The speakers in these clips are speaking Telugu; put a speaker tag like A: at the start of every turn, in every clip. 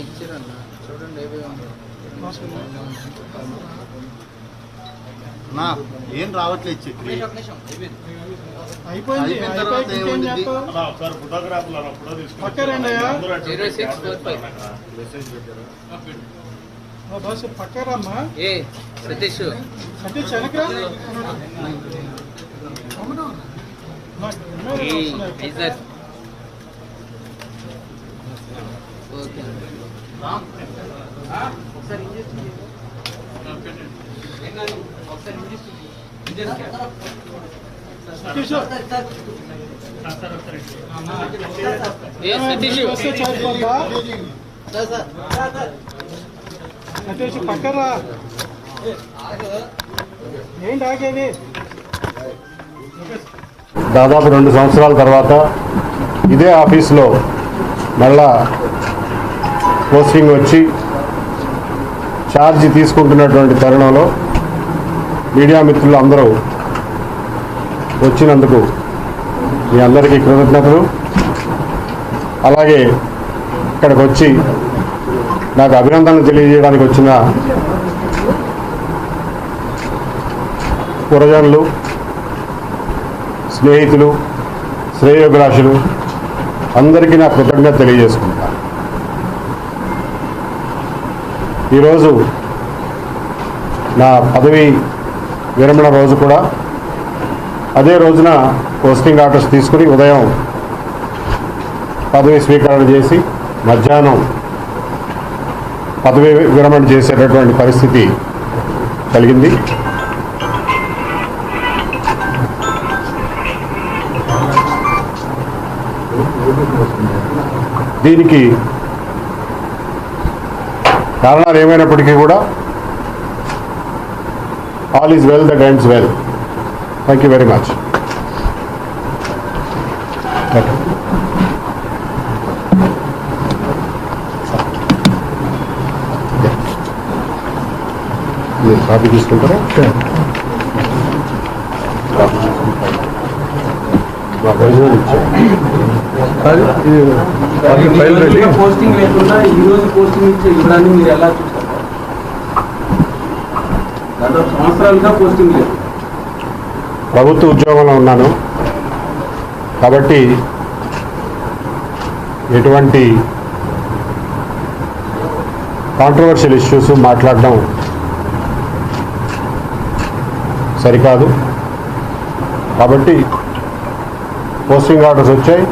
A: ఇచ్చారన్న. చూడండి
B: ఏం రావట్లేదు చెప్పి
C: అయిపోయింది.
B: అయిపోయిన తర్వాత
C: అయిపోయి ఇంకేం
B: ఏముంది?
C: చేస్తావు? పక్క రండి అయ్యా.
A: సతీష్
C: పక్కరా ఏంటి ఆగేది
D: దాదాపు రెండు సంవత్సరాల తర్వాత ఇదే ఆఫీస్లో మళ్ళా పోస్టింగ్ వచ్చి ఛార్జ్ తీసుకుంటున్నటువంటి తరుణంలో మీడియా మిత్రులు అందరూ వచ్చినందుకు మీ అందరికీ కృతజ్ఞతలు. అలాగే ఇక్కడికి వచ్చి నాకు అభినందనలు తెలియజేయడానికి వచ్చిన పురజనులు స్నేహితులు శ్రేయోభిలాషులు అందరికీ నా కృతజ్ఞత తెలియజేసుకుంటా. ఈరోజు నా పదవి విరమణ రోజు కూడా. అదే రోజున పోస్టింగ్ ఆర్డర్స్ తీసుకుని ఉదయం పదవి స్వీకరణ చేసి మధ్యాహ్నం పదవి విరమణ చేసేటటువంటి పరిస్థితి కలిగింది. దీనికి కారణాలు ఏమైనప్పటికీ కూడా all is well that ends well thank you very much మీరు కాపీ తీసుకుంటారా? ఇచ్చారు
E: పోస్టింగ్ లేకుండా ఈ రోజు పోస్టింగ్ ఇచ్చే ఇవ్వడాన్ని మీరు ఎలా చూస్తారు? దాదాపు సంవత్సరాలుగా పోస్టింగ్ లేదు.
D: ప్రభుత్వ ఉద్యోగంలో ఉన్నాను. కాబట్టి ఎటువంటి కాంట్రవర్షియల్ ఇష్యూస్ మాట్లాడడం సరికాదు. కాబట్టి పోస్టింగ్ ఆర్డర్స్ వచ్చాయి.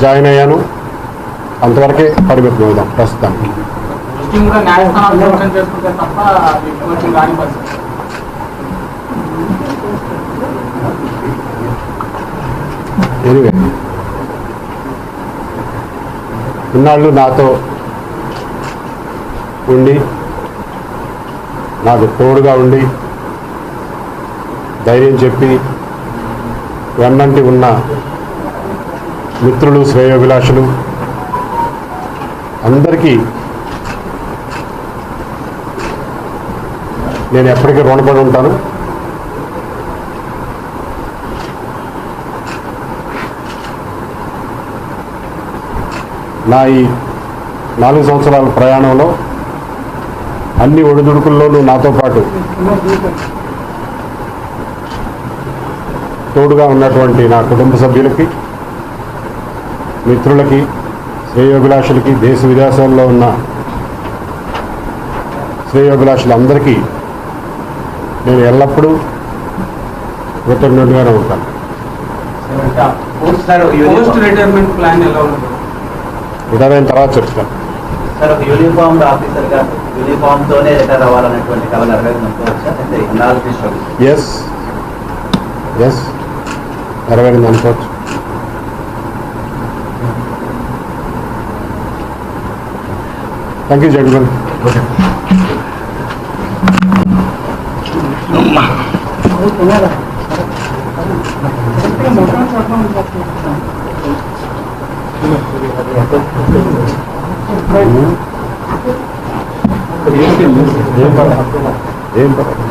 D: జాయిన్ అయ్యాను. అంతవరకే పరిమితం అవుదాం ప్రస్తుతానికి ఎనివే ఇన్నాళ్ళు నాతో ఉండి నాకు తోడుగా ఉండి ధైర్యం చెప్పి వెన్నంటి ఉన్న మిత్రులు శ్రేయోభిలాషులు అందరికీ నేను ఎప్పటికీ రుణపడి ఉంటాను. నా ఈ నాలుగు సంవత్సరాల ప్రయాణంలో అన్ని ఒడిదుడుకుల్లోనూ నాతో పాటు తోడుగా ఉన్నటువంటి నా కుటుంబ సభ్యులకి మిత్రులకి శ్రేయోభిలాషులకి దేశ విదేశాల్లో ఉన్న శ్రేయోభిలాషులందరికీ నేను ఎల్లప్పుడూ కృతజ్ఞుడిగానే ఉంటాను
E: రిటైర్మెంట్ ప్లాన్ ఎలా ఉంటుంది
D: రిటైర్ అయిన తర్వాత చెప్తాను.
F: సార్ యూనిఫామ్ ఆఫీసర్గా యూనిఫామ్ తోనే రిటైర్ అవ్వాలనేటువంటి కళ నెరవేరుతుందా అంటే నాలుగు విషయాలు
D: ఎస్ ఎస్ నెరవేరింది అనుకోవచ్చు. థ్యాంక్ యూ జగన్ ఏం పర్వాలేదు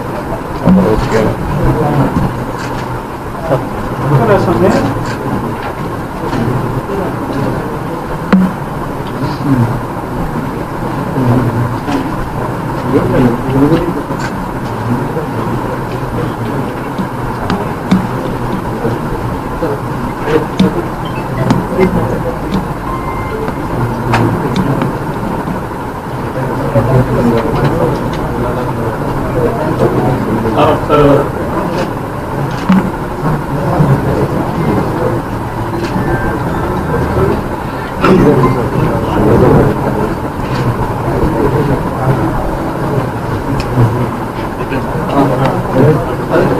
D: ఏం పర్వాలేదు ఓకే థ్యాంక్ యూ అమ్మా థ్యాంక్ యూ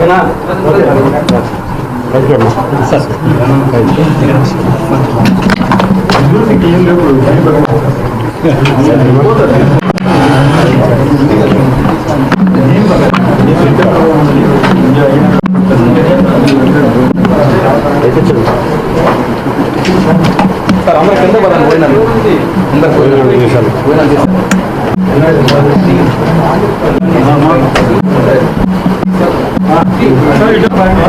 F: సార్ అందరూ కింద పదండి పోయినారు
D: భోజనం చేశాను
E: సార్